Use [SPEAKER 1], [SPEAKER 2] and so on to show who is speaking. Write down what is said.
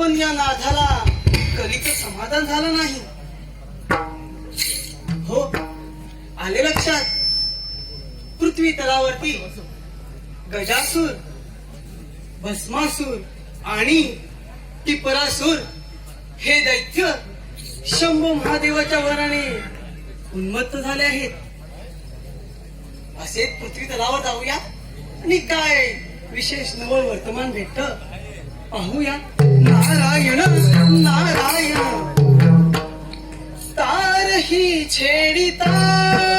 [SPEAKER 1] पण या नाथाला कधीच समाधान झालं नाही. हो आले लक्षात? पृथ्वी तलावरती गजासूर भस्मासूर आणि टिपरासूर हे दैत्य शंभू महादेवाच्या वराने उन्मत्त झाले आहेत. असे पृथ्वी तलावर जाऊया आणि काय विशेष नवल वर्तमान भेटत पाहूया. नारायण नारायण। तार ही छेडिता।